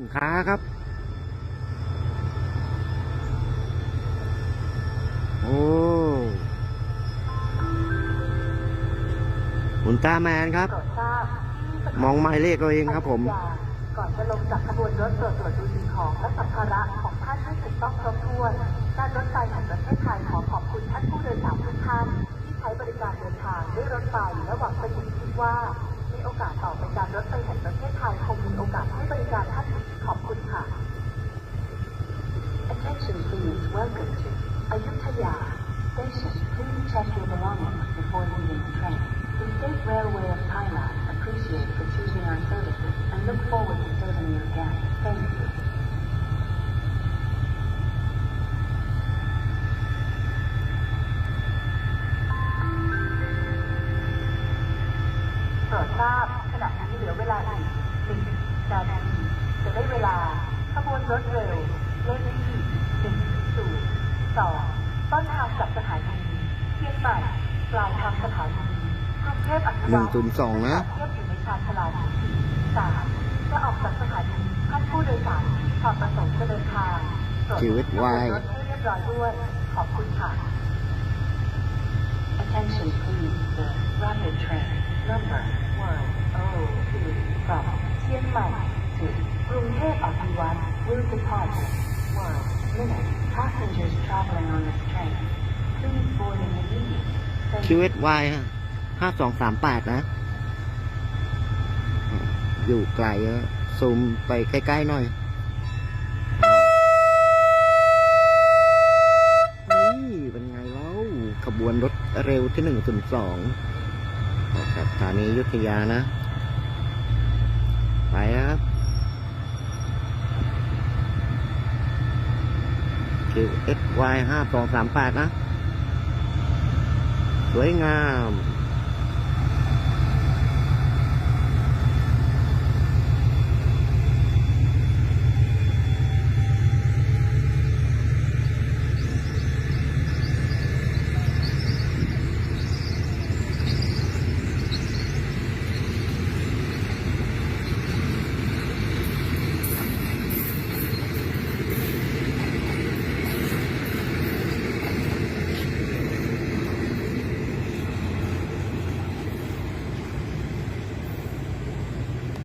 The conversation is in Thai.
สินค้าครับ โอ้อุลตร้าแมนครับโปรดทราบที่สถานีมองหมายเลขเราเองครับผม ก่อนจะลงจากขบวนรถตรวจตรวจดูสิ่งของและสัมภาระของท่านให้ถูกต้องครบถ้วน การรถไฟแห่งประเทศไทยขอขอบคุณท่านผู้โดยสารทุกท่านที่ใช้บริการเดินทางด้วยรถไฟและหวังเป็นอย่างยิ่งว่าในโอ กาสต่อไปการรถไฟแห่งประเทศไทยคงมีโอกาสให้บริการท่านขอบคุณค่ะ Attention please welcome to Ayutthaya Station please check your belongings before leaving the train The State Railway of Thailand appreciate for choosing our services and look forward to serving you again. Thank you. ดทราบขณะนี้เหลือเวลาอีกหนึ่งนาทีจะได้เวลาขบวนรถเร็วเลขที่หนึ่งศูนย์สองต้นทางจากสถานีเชียงใหม่ปลายทางสถานีกรุงเทพอภิหนึ่วังตศูนย์สองนะเทียบอยู่ในชานชาลาที่สามจะออกจากสถานีท่านผู้โดยสารที่มีความประสงค์จะเดินทางโปรดชีวิตวายรถให้เรียบร้อยด้วยขอบคุณค่ะ Attention please the rapid train number one oh two from เชียงใหม่ to กรุงเทพอภิ วัต will depart in one minute passengers traveling on this train please board in immediately. คิวเอสวฮะห้าสองสามแปดนะ อยู่ไกลเยอะซูมไปใกล้ ๆ หน่อยนี่เป็นไงเล่าขบวนรถเร็วที่หนึ่งศูนย์สองออกจากสถานียุทธยานะ ไปครับ QSY ห้าสองสามแปดนะ สวยงาม